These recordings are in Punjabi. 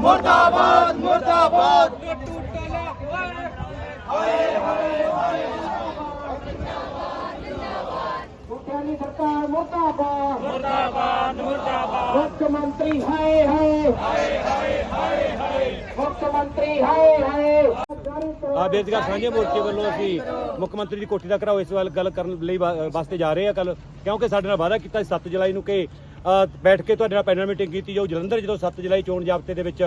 ਮੁਰਦਾਬਾਦ ਮੁਰਦਾਬਾਦ। ਮੁਖਿਆਨੀ ਸਰਕਾਰ ਮੁਰਦਾਬਾਦ। ਮੁਰਦਾਬਾਦ ਮੁਰਦਾਬਾਦ। ਮੁੱਖ ਮੰਤਰੀ ਹਾਏ ਹਾਏ। ਹਾਏ ਹਾਏ ਹਾਏ ਮੁੱਖ ਮੰਤਰੀ ਹਾਏ ਹਾਏ। ਆ ਬੇਰੁਜ਼ਗਾਰ ਸਾਂਝੇ ਮੋਰਚੇ ਵੱਲੋਂ ਅਸੀਂ ਮੁੱਖ ਮੰਤਰੀ ਦੀ ਕੋਠੀ ਦਾ ਘਰਾਓ ਇਸ ਵੱਲ ਗੱਲ ਕਰਨ ਲਈ ਵਾਸਤੇ ਜਾ ਰਹੇ ਆ ਕੱਲ ਕਿਉਂਕਿ ਸਾਡੇ ਨਾਲ ਵਾਅਦਾ ਕੀਤਾ ਸੀ 7 ਜੁਲਾਈ ਨੂੰ ਕਿ ਬੈਠ ਕੇ ਤੁਹਾਡੇ ਨਾਲ ਪੈਨਲ ਮੀਟਿੰਗ ਕੀਤੀ ਜਾਊ। ਜਲੰਧਰ ਜਦੋਂ 7 ਜੁਲਾਈ ਚੋਣ ਜਾਬਤੇ ਦੇ ਵਿੱਚ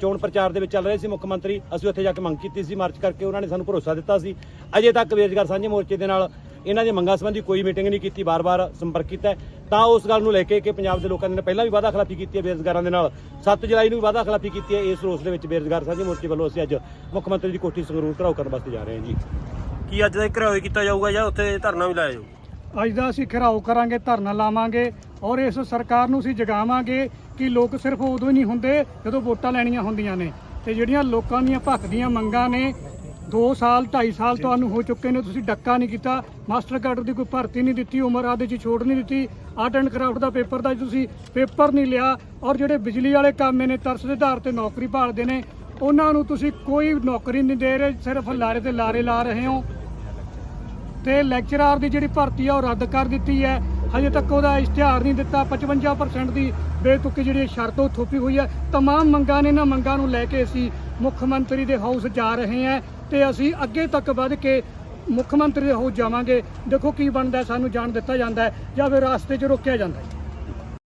ਚੋਣ ਪ੍ਰਚਾਰ ਦੇ ਵਿੱਚ ਚੱਲ ਰਹੇ ਸੀ ਮੁੱਖ ਮੰਤਰੀ, ਅਸੀਂ ਉੱਥੇ ਜਾ ਕੇ ਮੰਗ ਕੀਤੀ ਸੀ। ਮਾਰਚ ਕਰਕੇ ਉਹਨਾਂ ਨੇ ਸਾਨੂੰ ਭਰੋਸਾ ਦਿੱਤਾ ਸੀ। ਅਜੇ ਤੱਕ ਬੇਰੁਜ਼ਗਾਰ ਸਾਂਝੇ ਮੋਰਚੇ ਦੇ ਨਾਲ ਇਹਨਾਂ ਦੀਆਂ ਮੰਗਾਂ ਸੰਬੰਧੀ ਕੋਈ ਮੀਟਿੰਗ ਨਹੀਂ ਕੀਤੀ ਬਾਰ-ਬਾਰ ਸੰਪਰਕ ਕੀਤਾ ਤਾਂ ਉਸ ਗੱਲ ਨੂੰ ਲੈ ਕੇ ਕਿ ਪੰਜਾਬ ਦੇ ਲੋਕਾਂ ਨੇ ਪਹਿਲਾਂ ਵੀ ਵਾਅਦਾ ਖਿਲਾਫੀ ਕੀਤੀ ਹੈ ਬੇਰੁਜ਼ਗਾਰਾਂ ਦੇ ਨਾਲ। 7 ਜੁਲਾਈ ਨੂੰ ਵੀ ਵਾਅਦਾ ਖਿਲਾਫੀ ਕੀਤੀ ਹੈ। ਇਸ ਰੋਸ ਦੇ ਵਿੱਚ ਬੇਰੁਜ਼ਗਾਰ ਸਾਂਝੇ ਮੋਰਚੇ ਵੱਲੋਂ ਅਸੀਂ ਅੱਜ ਮੁੱਖ ਮੰਤਰੀ ਦੀ ਕੋਠੀ ਸੰਗਰੂਰ ਘਰਾਓ ਕਰਨ ਵਾਸਤੇ ਜਾ ਰਹੇ ਹਾਂ ਜੀ। ਕੀ ਅੱਜ ਦਾ ਘਰਾਓ ਕੀਤਾ ਜਾਊਗਾ ਜਾਂ ਉੱਥੇ ਧਰਨਾ ਵੀ ਲਾਇਆ ਜਾਊਗਾ ਅੱਜ ਦਾ ਅਸੀਂ ਘਿਰਾਓ ਕਰਾਂਗੇ, ਧਰਨਾ ਲਾਵਾਂਗੇ ਔਰ ਇਸ ਸਰਕਾਰ ਨੂੰ ਅਸੀਂ ਜਗਾਵਾਂਗੇ ਕਿ ਲੋਕ ਸਿਰਫ ਉਦੋਂ ਹੀ ਨਹੀਂ ਹੁੰਦੇ ਜਦੋਂ ਵੋਟਾਂ ਲੈਣੀਆਂ ਹੁੰਦੀਆਂ ਨੇ। ਤੇ ਜਿਹੜੀਆਂ ਲੋਕਾਂ ਦੀਆਂ ਭੱਖ ਦੀਆਂ ਮੰਗਾਂ ਨੇ 2 ਸਾਲ 2.5 ਸਾਲ ਤੁਹਾਨੂੰ ਹੋ ਚੁੱਕੇ ਨੇ, ਤੁਸੀਂ ਡੱਕਾ ਨਹੀਂ ਕੀਤਾ ਮਾਸਟਰ ਕਾਰਡ ਦੀ ਕੋਈ ਭਰਤੀ ਨਹੀਂ ਦਿੱਤੀ, ਉਮਰ ਆਦੇ 'ਚ ਛੋਟ ਨਹੀਂ ਦਿੱਤੀ, ਆਰਟ ਐਂਡ ਕਰਾਫਟ ਦਾ ਪੇਪਰ ਦਾ ਤੁਸੀਂ ਪੇਪਰ ਨਹੀਂ ਲਿਆ ਔਰ ਜਿਹੜੇ ਬਿਜਲੀ ਵਾਲੇ ਕੰਮ ਨੇ, ਤਰਸ ਦੇ ਆਧਾਰ ਤੇ ਨੌਕਰੀ ਭਾਲਦੇ ਨੇ, ਉਹਨਾਂ ਨੂੰ ਤੁਸੀਂ ਕੋਈ ਨੌਕਰੀ ਨਹੀਂ ਦੇ ਰਹੇ, ਸਿਰਫ ਲਾਰੇ ਤੇ ਲਾਰੇ ਲਾ ਰਹੇ ਹੋ। ਤੇ ਲੈਕਚਰਾਰ ਦੀ ਜਿਹੜੀ ਭਰਤੀ ਆ ਉਹ ਰੱਦ ਕਰ ਦਿੱਤੀ ਹੈ ਹਜੇ ਤੱਕ ਉਹਦਾ ਇਸ਼ਤਿਹਾਰ ਨਹੀਂ ਦਿੱਤਾ 55% ਦੀ ਬੇਤੁਕੀ ਜਿਹੜੀ ਸ਼ਰਤ ਉਹ ਥੋਪੀ ਹੋਈ ਹੈ तमाम ਮੰਗਾਂ ਨੇ ਇਹਨਾਂ ਮੰਗਾਂ ਨੂੰ ਲੈ ਕੇ ਅਸੀਂ ਮੁੱਖ ਮੰਤਰੀ ਦੇ ਹਾਊਸ ਜਾ ਰਹੇ ਹਾਂ ਤੇ ਅਸੀਂ ਅੱਗੇ ਤੱਕ ਵੱਧ ਕੇ ਮੁੱਖ ਮੰਤਰੀ ਦੇ ਹਾਊਸ ਜਾਵਾਂਗੇ ਦੇਖੋ ਕੀ ਬਣਦਾ ਹੈ, ਸਾਨੂੰ ਜਾਣ ਦਿੱਤਾ ਜਾਂਦਾ ਹੈ ਜਾਂ ਫਿਰ ਰਾਸਤੇ 'ਚ ਰੋਕਿਆ ਜਾਂਦਾ ਹੈ